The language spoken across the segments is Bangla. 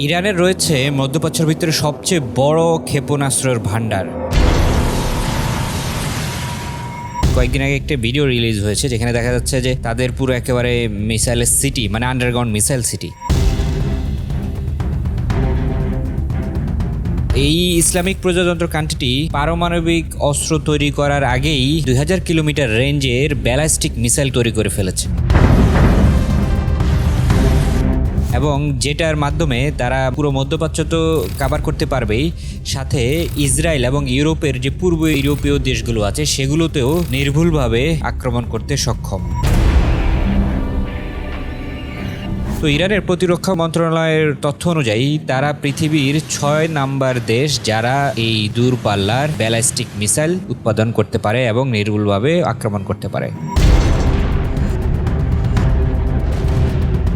ইরানের রয়েছে মধ্যপ্রাচ্যের ভিতরে সবচেয়ে বড় ক্ষেপণাস্ত্রের ভান্ডার কয়েকদিন আগে একটা ভিডিও রিলিজ হয়েছে, যেখানে দেখা যাচ্ছে যে তাদের পুরো একেবারে মিসাইলের সিটি মানে আন্ডারগ্রাউন্ড মিসাইল সিটি। এই ইসলামিক প্রজাতন্ত্র কান্ট্রিটি পারমাণবিক অস্ত্র তৈরি করার আগেই দুই হাজার কিলোমিটার রেঞ্জের ব্যালাস্টিক মিসাইল তৈরি করে ফেলেছে। এবং যেটার মাধ্যমে তারা পুরো মধ্যপ্রাচ্য তো কাভার করতে পারবেই, সাথে ইসরায়েল এবং ইউরোপের যে পূর্ব ইউরোপীয় দেশগুলো আছে, সেগুলোতেও নির্ভুলভাবে আক্রমণ করতে সক্ষম। তো ইরানের প্রতিরক্ষা মন্ত্রণালয়ের তথ্য অনুযায়ী, তারা পৃথিবীর ছয় নাম্বার দেশ যারা এই দূরপাল্লার ব্যালাস্টিক মিসাইল উৎপাদন করতে পারে এবং নির্ভুলভাবে আক্রমণ করতে পারে।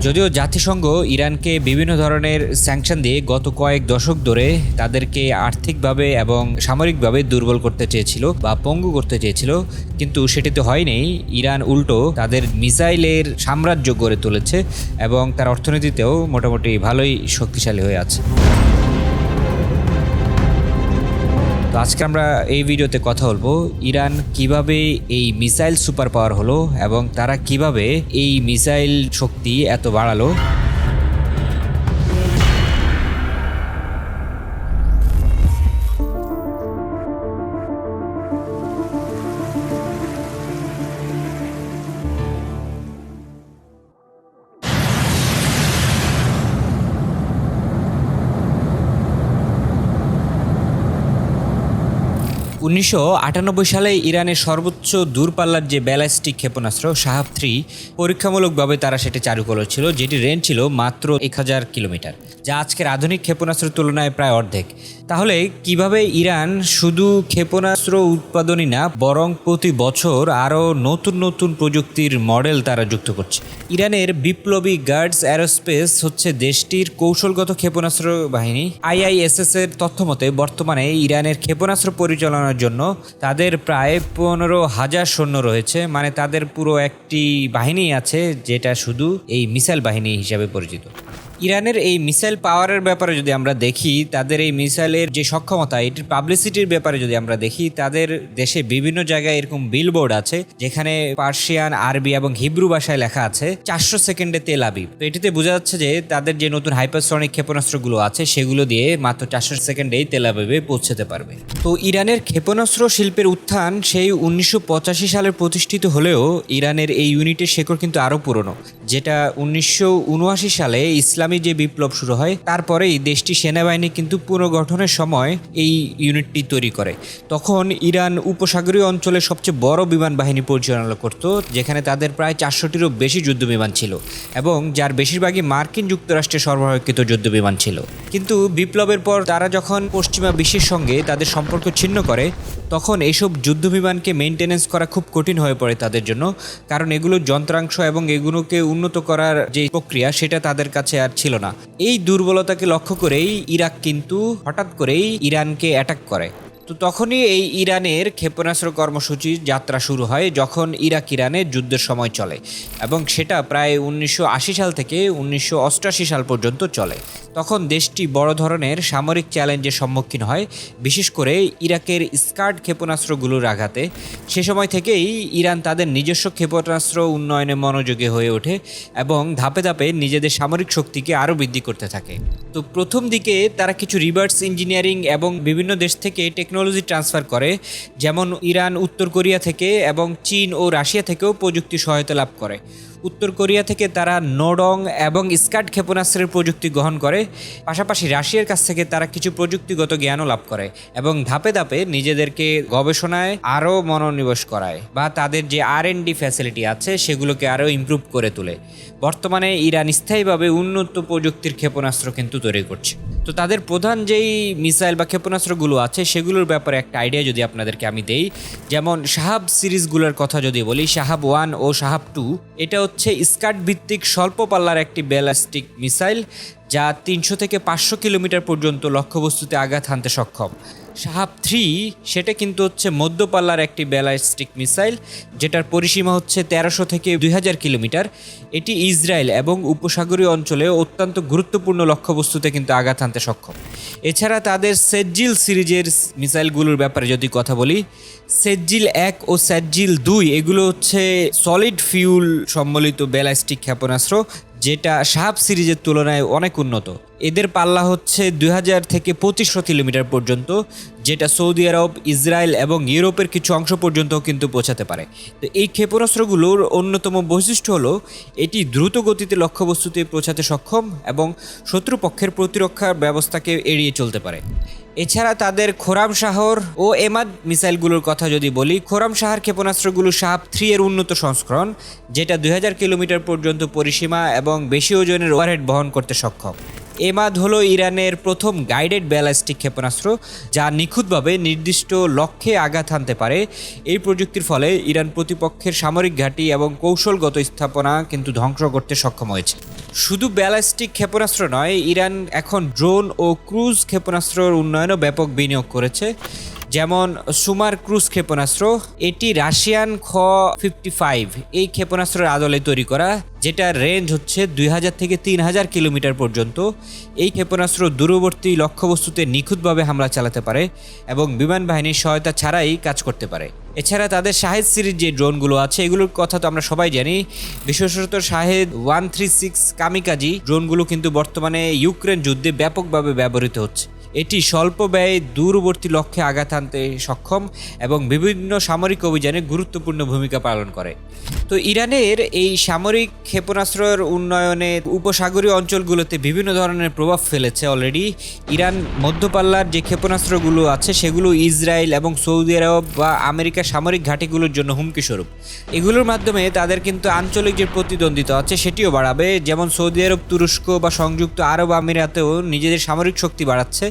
যদিও জাতিসংঘ ইরানকে বিভিন্ন ধরনের স্যাংশন দিয়ে গত কয়েক দশক ধরে তাদেরকে আর্থিকভাবে এবং সামরিকভাবে দুর্বল করতে চেয়েছিল বা পঙ্গু করতে চেয়েছিল, কিন্তু সেটিতে হয়নি। ইরান উল্টো তাদের মিসাইলের সাম্রাজ্য গড়ে তুলেছে এবং তার অর্থনীতিতেও মোটামুটি ভালোই শক্তিশালী হয়ে আছে। তো আজকে আমরা এই ভিডিওতে কথা বলব, ইরান কীভাবে এই মিসাইল সুপার পাওয়ার হলো এবং তারা কীভাবে এই মিসাইল শক্তি এত বাড়ালো। উনিশশো আটানব্বই সালে ইরানের সর্বোচ্চ দূরপাল্লার যে ব্যালাস্টিক ক্ষেপণাস্ত্র সাহাব থ্রি, পরীক্ষামূলকভাবে তারা সেটি চালু করেছিল যেটি রেঞ্জ ছিল মাত্র এক হাজার কিলোমিটার, যা আজকের আধুনিক ক্ষেপণাস্ত্রের তুলনায় প্রায় অর্ধেক। তাহলে কীভাবে ইরান শুধু ক্ষেপণাস্ত্র উৎপাদনই না, বরং প্রতি বছর আরও নতুন নতুন প্রযুক্তির মডেল তারা যুক্ত করছে? ইরানের বিপ্লবী গার্ডস অ্যারোস্পেস হচ্ছে দেশটির কৌশলগত ক্ষেপণাস্ত্র বাহিনী, আইআইএসএস এর তথ্য মতে বর্তমানে ইরানের ক্ষেপণাস্ত্র পরিচালনার জন্য। তাদের প্রায় পনেরো হাজার সৈন্য রয়েছে। মানে তাদের পুরো একটি বাহিনী আছে যেটা শুধু এই মিসাইল বাহিনী হিসাবে পরিচিত। ইরানের এই মিসাইল পাওয়ারের ব্যাপারে যদি আমরা দেখি, তাদের এই মিসাইলের যে সক্ষমতা, এটির পাবলিসিটির ব্যাপারে যদি আমরা দেখি, তাদের দেশে বিভিন্ন জায়গায় এরকম বিলবোর্ড আছে, যেখানে পার্সিয়ান, আরবি এবং হিব্রু ভাষায় লেখা আছে, চারশো সেকেন্ডে তেল আবিব। তো এটিতে বোঝা যাচ্ছে যে, তাদের যে নতুন হাইপারসনিক ক্ষেপণাস্ত্রগুলো আছে, সেগুলো দিয়ে মাত্র চারশো সেকেন্ডেই তেল আবিবে পৌঁছতে পারবে। তো ইরানের ক্ষেপণাস্ত্র শিল্পের উত্থান সেই উনিশশো পঁচাশি সালে প্রতিষ্ঠিত হলেও, ইরানের এই ইউনিটের শেকড় কিন্তু আরও পুরনো, যেটা উনিশশো উনআশি সালে ইসলামী যে বিপ্লব শুরু হয়, তারপরেই দেশটি সেনাবাহিনী কিন্তু পুনর্গঠনের সময় এই ইউনিটটি তৈরি করে। তখন ইরান উপসাগরীয় অঞ্চলে সবচেয়ে বড় বিমান বাহিনী পরিচালনা করত, যেখানে তাদের প্রায় চারশোটিরও বেশি যুদ্ধ বিমান ছিল এবং যার বেশিরভাগই মার্কিন যুক্তরাষ্ট্রে সরবরাহকৃত যুদ্ধ বিমান ছিল। কিন্তু বিপ্লবের পর তারা যখন পশ্চিমা বিশ্বের সঙ্গে তাদের সম্পর্ক ছিন্ন করে, তখন এইসব যুদ্ধ বিমানকে মেনটেনেন্স করা খুব কঠিন হয়ে পড়ে তাদের জন্য, কারণ এগুলোর যন্ত্রাংশ এবং এগুলোকে উন্নত করার যে প্রক্রিয়া, সেটা তাদের কাছে আর ছিল না। এই দুর্বলতাকে লক্ষ্য করেই ইরাক কিন্তু হঠাৎ করেই ইরানকে অ্যাটাক করে। তো তখনই এই ইরানের ক্ষেপণাস্ত্র কর্মসূচির যাত্রা শুরু হয় যখন ইরাক ইরানে যুদ্ধের সময় চলে এবং সেটা প্রায় উনিশশো আশি সাল থেকে উনিশশো অষ্টআশি সাল পর্যন্ত চলে। তখন দেশটি বড় ধরনের সামরিক চ্যালেঞ্জের সম্মুখীন হয়, বিশেষ করে ইরাকের স্কার্ড ক্ষেপণাস্ত্রগুলোর আঘাতে। সে সময় থেকেই ইরান তাদের নিজস্ব ক্ষেপণাস্ত্র উন্নয়নে মনোযোগী হয়ে ওঠে এবং ধাপে ধাপে নিজেদের সামরিক শক্তিকে আরও বৃদ্ধি করতে থাকে। তো প্রথম দিকে তারা কিছু রিভার্স ইঞ্জিনিয়ারিং এবং বিভিন্ন দেশ থেকে টেকনোলজি ট্রান্সফার করে, যেমন ইরান, উত্তর কোরিয়া থেকে এবং চীন ও রাশিয়া থেকেও প্রযুক্তি সহায়তা লাভ করে। উত্তর কোরিয়া থেকে তারা নোডং এবং স্কাট ক্ষেপণাস্ত্রের প্রযুক্তি গ্রহণ করে, পাশাপাশি রাশিয়ার কাছ থেকে তারা কিছু প্রযুক্তিগত জ্ঞানও লাভ করে এবং ধাপে ধাপে নিজেদেরকে গবেষণায় আরও মনোনিবেশ করায় বা তাদের যে আর এন ডি ফ্যাসিলিটি আছে সেগুলোকে আরও ইমপ্রুভ করে তোলে। বর্তমানে ইরান স্থায়ীভাবে উন্নত প্রযুক্তির ক্ষেপণাস্ত্র কিন্তু তৈরি করছে। তো তাদের প্রধান যেই মিসাইল বা ক্ষেপণাস্ত্রগুলো আছে, সেগুলোর ব্যাপারে একটা আইডিয়া যদি আপনাদেরকে আমি দেই। যেমন সাহাব সিরিজগুলোর কথা যদি বলি সাহাব ওয়ান ও সাহাব টু, এটা হচ্ছে স্কার্ট ভিত্তিক স্বল্প পাল্লার একটি ব্যালাস্টিক মিসাইল যা তিনশো থেকে পাঁচশো কিলোমিটার পর্যন্ত লক্ষ্যবস্তুতে আঘাত হানতে সক্ষম। শাহাব থ্রি, সেটা কিন্তু হচ্ছে মধ্যপাল্লার একটি ব্যালাস্টিক মিসাইল, যেটার পরিসীমা হচ্ছে তেরোশো থেকে দুই হাজার কিলোমিটার। এটি ইসরায়েল এবং উপসাগরীয় অঞ্চলে অত্যন্ত গুরুত্বপূর্ণ লক্ষ্যবস্তুতে কিন্তু আঘাত হানতে সক্ষম। এছাড়া তাদের সেজ্জিল সিরিজের মিসাইলগুলোর ব্যাপারে যদি কথা বলি, সেজ্জিল এক ও সেজ্জিল দুই, এগুলো হচ্ছে সলিড ফিউল সম্বলিত ব্যালাস্টিক ক্ষেপণাস্ত্র যেটা সাহাব সিরিজের তুলনায় অনেক উন্নত। এদের পাল্লা হচ্ছে দুই হাজার থেকে পঁচিশশো কিলোমিটার পর্যন্ত, যেটা সৌদি আরব, ইসরায়েল এবং ইউরোপের কিছু অংশ পর্যন্ত কিন্তু পৌঁছাতে পারে। তো এই ক্ষেপণাস্ত্রগুলোর অন্যতম বৈশিষ্ট্য হলো, এটি দ্রুত গতিতে লক্ষ্যবস্তুতে পৌঁছাতে সক্ষম এবং শত্রুপক্ষের প্রতিরক্ষার ব্যবস্থাকে এড়িয়ে চলতে পারে। এছাড়া তাদের খোরাম শাহর ও এমাদ মিসাইলগুলোর কথা যদি বলি, খোরাম শাহর ক্ষেপণাস্ত্রগুলো সাহাব থ্রি এর উন্নত সংস্করণ, যেটা দুই হাজার কিলোমিটার পর্যন্ত পরিসীমা এবং বেশি ওজনের ওয়ারহেড বহন করতে সক্ষম। এমাদ হলো ইরানের প্রথম গাইডেড ব্যালাস্টিক ক্ষেপণাস্ত্র, যা নিখুঁতভাবে নির্দিষ্ট লক্ষ্যে আঘাত হানতে পারে। এই প্রযুক্তির ফলে ইরান প্রতিপক্ষের সামরিক ঘাঁটি এবং কৌশলগত স্থাপনা কিন্তু ধ্বংস করতে সক্ষম হয়েছে। শুধু ব্যালাস্টিক ক্ষেপণাস্ত্র নয়, ইরান এখন ড্রোন ও ক্রুজ ক্ষেপণাস্ত্রের উন্নয়নও ব্যাপক বিনিয়োগ করেছে। যেমন সুমার ক্রুজ ক্ষেপণাস্ত্র, এটি রাশিয়ান খ ফিফটি ফাইভ, এই ক্ষেপণাস্ত্রের আদলে তৈরি করা, যেটার রেঞ্জ হচ্ছে দুই হাজার থেকে তিন হাজার কিলোমিটার পর্যন্ত। এই ক্ষেপণাস্ত্র দূরবর্তী লক্ষ্যবস্তুতে নিখুঁতভাবে হামলা চালাতে পারে এবং বিমান বাহিনীর সহায়তা ছাড়াই কাজ করতে পারে। এছাড়া তাদের শাহেদ সিরিজ যে ড্রোনগুলো আছে, এগুলোর কথা তো আমরা সবাই জানি। বিশেষত Shahed one three six kamikaze ড্রোনগুলো কিন্তু বর্তমানে ইউক্রেন যুদ্ধে ব্যাপকভাবে ব্যবহৃত হচ্ছে। এটি স্বল্প ব্যয়ে দূরবর্তী লক্ষ্যে আঘাত আনতে সক্ষম এবং বিভিন্ন সামরিক অভিযানে গুরুত্বপূর্ণ ভূমিকা পালন করে। তো ইরানের এই সামরিক ক্ষেপণাস্ত্রের উন্নয়নে উপসাগরীয় অঞ্চলগুলোতে বিভিন্ন ধরনের প্রভাব ফেলেছে অলরেডি ইরান মধ্যপাল্লার যে ক্ষেপণাস্ত্রগুলো আছে, সেগুলো ইসরায়েল এবং সৌদি আরব বা আমেরিকার সামরিক ঘাঁটিগুলোর জন্য হুমকি স্বরূপ এগুলোর মাধ্যমে তাদের কিন্তু আঞ্চলিক যে প্রতিদ্বন্দ্বিতা আছে, সেটিও বাড়াবে। যেমন সৌদি আরব, তুরস্ক বা সংযুক্ত আরব আমিরাতেও নিজেদের সামরিক শক্তি বাড়াচ্ছে,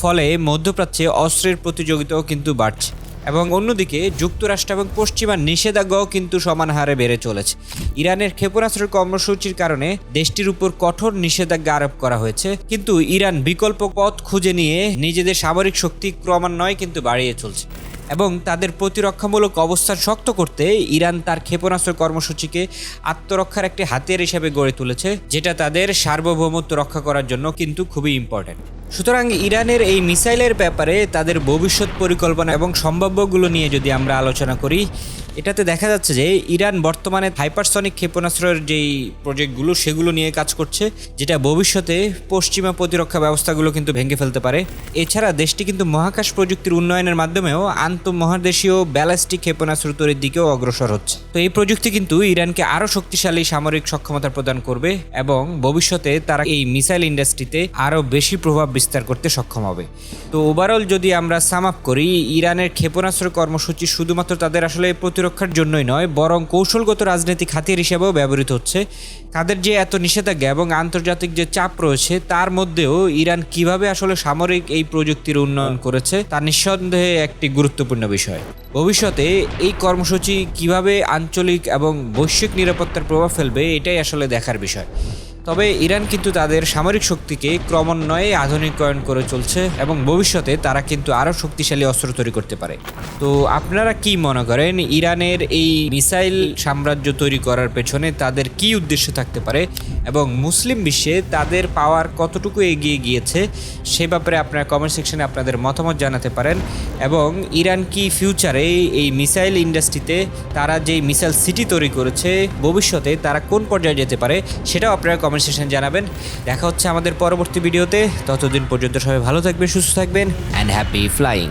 ফলে মধ্যপ্রাচ্যে অস্ত্রের প্রতিযোগিতাও কিন্তু বাড়ছে। এবং অন্যদিকে যুক্তরাষ্ট্র এবং পশ্চিমা নিষেধাজ্ঞাও কিন্তু সমান হারে বেড়ে চলেছে। ইরানের ক্ষেপণাস্ত্রের কর্মসূচির কারণে দেশটির উপর কঠোর নিষেধাজ্ঞা আরোপ করা হয়েছে। কিন্তু ইরান বিকল্প পথ খুঁজে নিয়ে নিজেদের সামরিক শক্তি ক্রমান্বয়ে কিন্তু বাড়িয়ে চলছে। এবং তাদের প্রতিরক্ষামূলক অবস্থান শক্ত করতে ইরান তার ক্ষেপণাস্ত্র কর্মসূচিকে আত্মরক্ষার একটি হাতিয়ার হিসেবে গড়ে তুলেছে, যেটা তাদের সার্বভৌমত্ব রক্ষা করার জন্য কিন্তু খুবই ইম্পর্ট্যান্ট সুতরাং ইরানের এই মিসাইলের ব্যাপারে তাদের ভবিষ্যৎ পরিকল্পনা এবং সম্ভাব্যগুলো নিয়ে যদি আমরা আলোচনা করি এটাতে দেখা যাচ্ছে যে ইরান বর্তমানে হাইপারসনিক ক্ষেপণাস্ত্রের যেই প্রজেক্টগুলো, সেগুলো নিয়ে কাজ করছে, যেটা ভবিষ্যতে পশ্চিমা প্রতিরক্ষা ব্যবস্থাগুলো কিন্তু ভেঙে ফেলতে পারে। এছাড়া দেশটি কিন্তু মহাকাশ প্রযুক্তির উন্নয়নের মাধ্যমেও আন্তঃমহাদেশীয় ব্যালাস্টিক ক্ষেপণাস্ত্র তৈরির দিকেও অগ্রসর হচ্ছে। তো এই প্রযুক্তি কিন্তু ইরানকে আরও শক্তিশালী সামরিক সক্ষমতা প্রদান করবে এবং ভবিষ্যতে তারা এই মিসাইল ইন্ডাস্ট্রিতে আরও বেশি প্রভাব বিস্তার করতে সক্ষম হবে। তো ওভারঅল যদি আমরা সাম আপ করি, ইরানের ক্ষেপণাস্ত্র কর্মসূচি শুধুমাত্র তাদের আসলে প্রতিরক্ষার জন্যই নয়, বরং কৌশলগত রাজনৈতিক হাতিয়ার হিসেবেও ব্যবহৃত হচ্ছে। তাদের যে এত নিষেধাজ্ঞা এবং আন্তর্জাতিক যে চাপ রয়েছে, তার মধ্যেও ইরান কীভাবে আসলে সামরিক এই প্রযুক্তির উন্নয়ন করেছে, তা নিঃসন্দেহে একটি গুরুত্বপূর্ণ বিষয়। ভবিষ্যতে এই কর্মসূচি কীভাবে আঞ্চলিক এবং বৈশ্বিক নিরাপত্তার প্রভাব ফেলবে, এটাই আসলে দেখার বিষয়। তবে ইরান কিন্তু তাদের সামরিক শক্তিকে ক্রমান্বয়ে আধুনিকায়ন করে চলছে এবং ভবিষ্যতে তারা কিন্তু আরও শক্তিশালী অস্ত্র তৈরি করতে পারে। তো আপনারা কি মনে করেন, ইরানের এই মিসাইল সাম্রাজ্য তৈরি করার পেছনে তাদের কি উদ্দেশ্য থাকতে পারে এবং মুসলিম বিশ্বে তাদের পাওয়ার কতটুকু এগিয়ে গিয়েছে সে ব্যাপারে আপনারা কমেন্ট সেকশনে আপনাদের মতামত জানাতে পারেন এবং ইরান কি ফিউচারে এই মিসাইল ইন্ডাস্ট্রিতে তারা যে মিসাইল সিটি তৈরি করেছে, ভবিষ্যতে তারা কোন পর্যায়ে যেতে পারে সেটাও আপনারা কমেন্ট সেশন জানাবেন। দেখা হচ্ছে আমাদের পরবর্তী ভিডিওতে। ততদিন পর্যন্ত সবাই ভালো থাকবেন, সুস্থ থাকবেন অ্যান্ড হ্যাপি ফ্লাইং